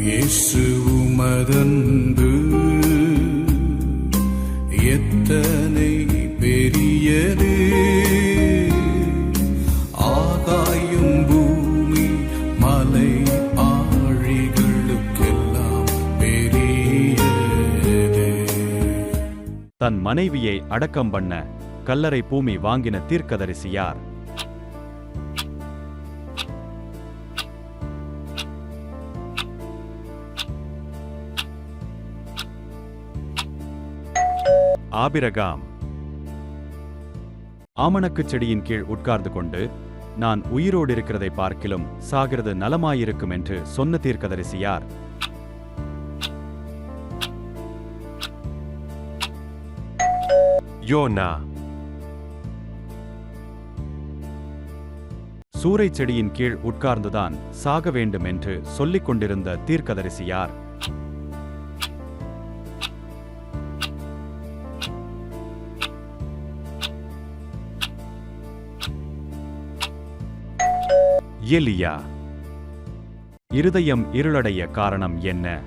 இயேசு உமதன்பு. எத்தனை பெரியது. ஆகாயும் பூமி மலை ஆழிகளுக்கெல்லாம் பெரியது. தன் மனைவியை அடக்கம் பண்ண கல்லறை பூமி வாங்கின தீர்க்கதரிசி யார் ஆபிரகாம். ஆமணக்குச் செடியின் கீழ் உட்கார்ந்து கொண்டு நான் உயிரோடு இருக்கிறதை பார்க்கிலும் சாகிறது நலமாயிருக்கும் என்று சொன்ன தீர்க்கதரிசி யார் யோனா. சூறை செடியின் கீழ் உட்கார்ந்துதான் சாக வேண்டும் என்று சொல்லிக் கொண்டிருந்த தீர்க்கதரிசி யார் எலியா. இருதயம் இருளடைய காரணம் என்ன?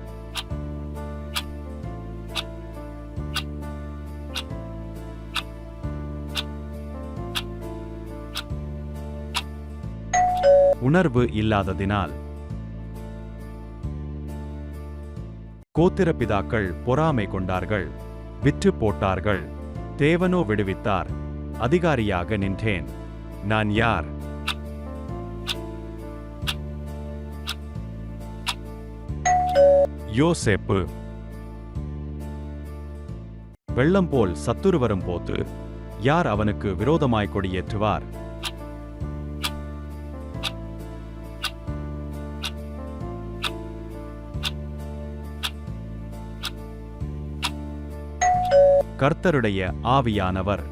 உணர்வு இல்லாததினால். கோத்திர பிதாக்கள் பொறாமை கொண்டார்கள் விற்று போட்டார்கள் தேவனோ விடுவித்தார் அதிகாரியாக நின்றேன். நான் யார்? யோசேப்பு. வெள்ளம் போல் சத்துரு வரும் போது யார் அவனுக்கு விரோதமாய் கொடியேற்றுவார் கர்த்தருடைய ஆவியானவர்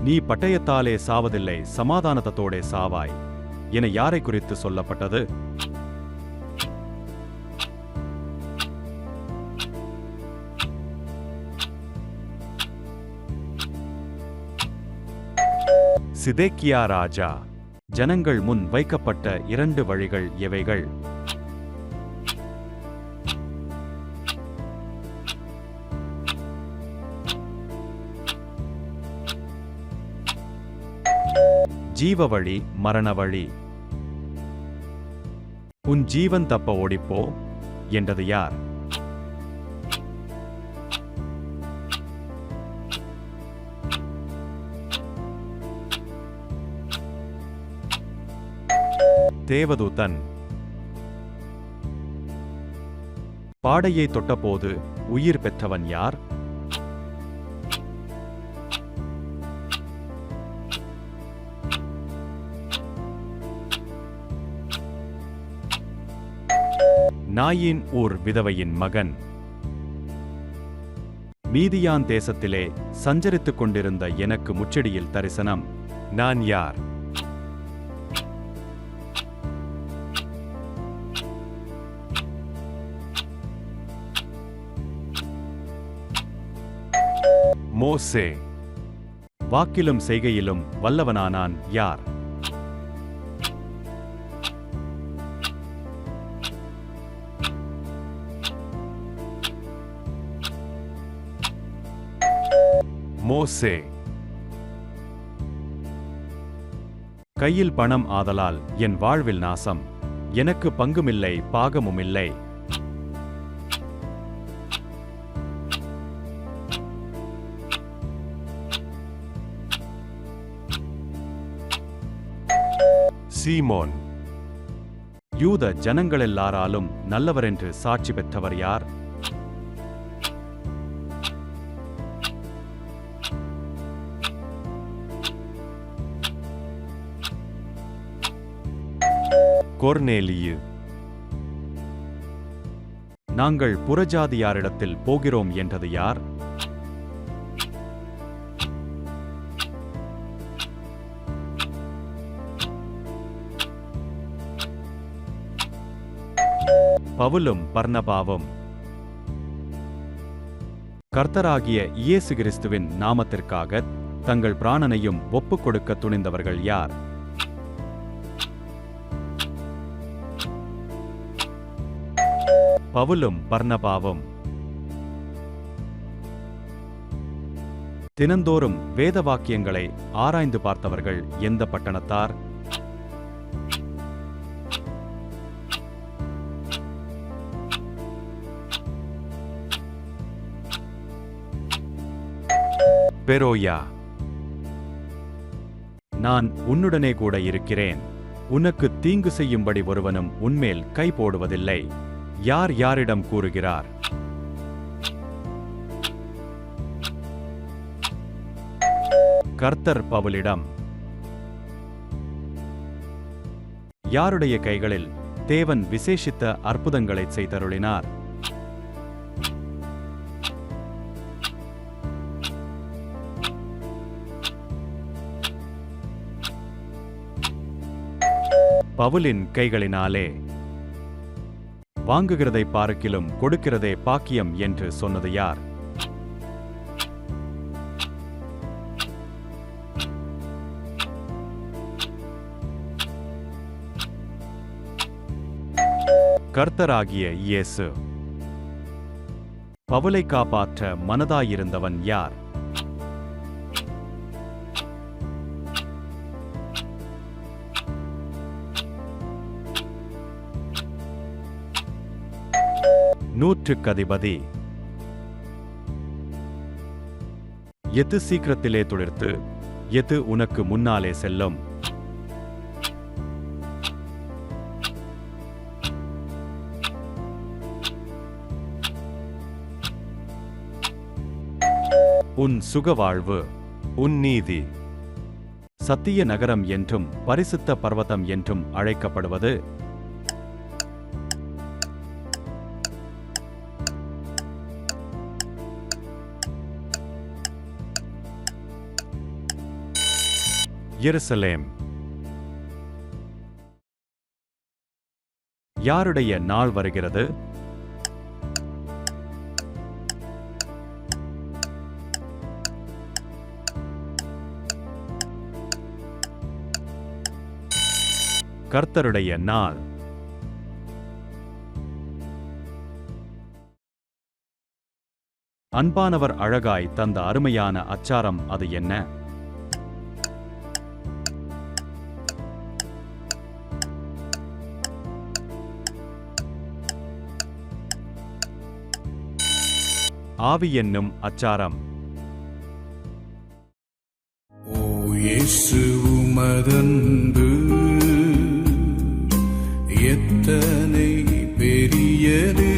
நீ பட்டயத்தாலே சாவதில்லை சமாதானத்தோடே சாவாய் என யாரை குறித்து சொல்லப்பட்டது? சிதேக்கியா ராஜா ஜனங்கள் முன் வைக்கப்பட்ட இரண்டு வழிகள் எவைகள்? ஜீவ வழி மரண வழி. உன் ஜீவன் தப்ப ஓடிப்போ? என்றது யார்? தேவதூதன். பாடையை தொட்டபோது உயிர் பெற்றவன் யார்? நாயின் ஊர் விதவையின் மகன். மீதியான் தேசத்திலே சஞ்சரித்துக் கொண்டிருந்த எனக்கு முச்சடியில் தரிசனம். நான் யார்? மோசே. வாக்கிலும் செய்கையிலும் வல்லவனானான் யார்? மோசே. கையில் பணம் ஆதலால் என் வாழ்வில் நாசம். எனக்கு பங்குமில்லை பாகமுமில்லை. சீமோன். யூத ஜனங்களெல்லாராலும் நல்லவரென்று சாட்சி பெற்றவர் யார்? கொர்னேலியு. நாங்கள் புறஜாதியாரிடத்தில் போகிறோம் என்றது யார்? பவுலும் பர்ணபாவும். கர்த்தராகிய இயேசு கிறிஸ்துவின் நாமத்திற்காக தங்கள் பிராணனையும் ஒப்புக் கொடுக்க துணிந்தவர்கள் யார்? பவுலும் பர்ணபாவும். தினந்தோறும் வேத வாக்கியங்களை ஆராய்ந்து பார்த்தவர்கள் எந்த பட்டணத்தார்? பெரோயா. நான் உன்னுடனே கூட இருக்கிறேன். உனக்கு தீங்கு செய்யும்படி ஒருவனும் உன்மேல் கை போடுவதில்லை. யார் யாரிடம் கூறுகிறார்? கர்த்தர் பவுலிடம். யாருடைய கைகளில் தேவன் விசேஷித்த அற்புதங்களை செய்தருளினார்? பவுலின் கைகளினாலே. வாங்குகிறதை பார்க்கிலும் கொடுக்கிறதே பாக்கியம் என்று சொன்னது யார்? கர்த்தராகிய இயேசு. பவுலை காப்பாற்ற மனதாயிருந்தவன் யார்? நூற்றுக்கதிபதி. எது சீக்கிரத்திலே துளிர்த்து எது உனக்கு முன்னாலே செல்லும்? உன் சுகவாழ்வு உன் நீதி. சத்திய நகரம் என்றும் பரிசுத்த பர்வதம் என்றும் அழைக்கப்படுவது எருசலேம். யாருடைய நாள் வருகிறது? கர்த்தருடைய நாள். அன்பானவர் அழகாய் தந்த அருமையான அச்சாரம் அது என்ன? ஆவி என்னும் அச்சாரம். ஓ இயேசு உமதன்பு எத்தனை பெரியது.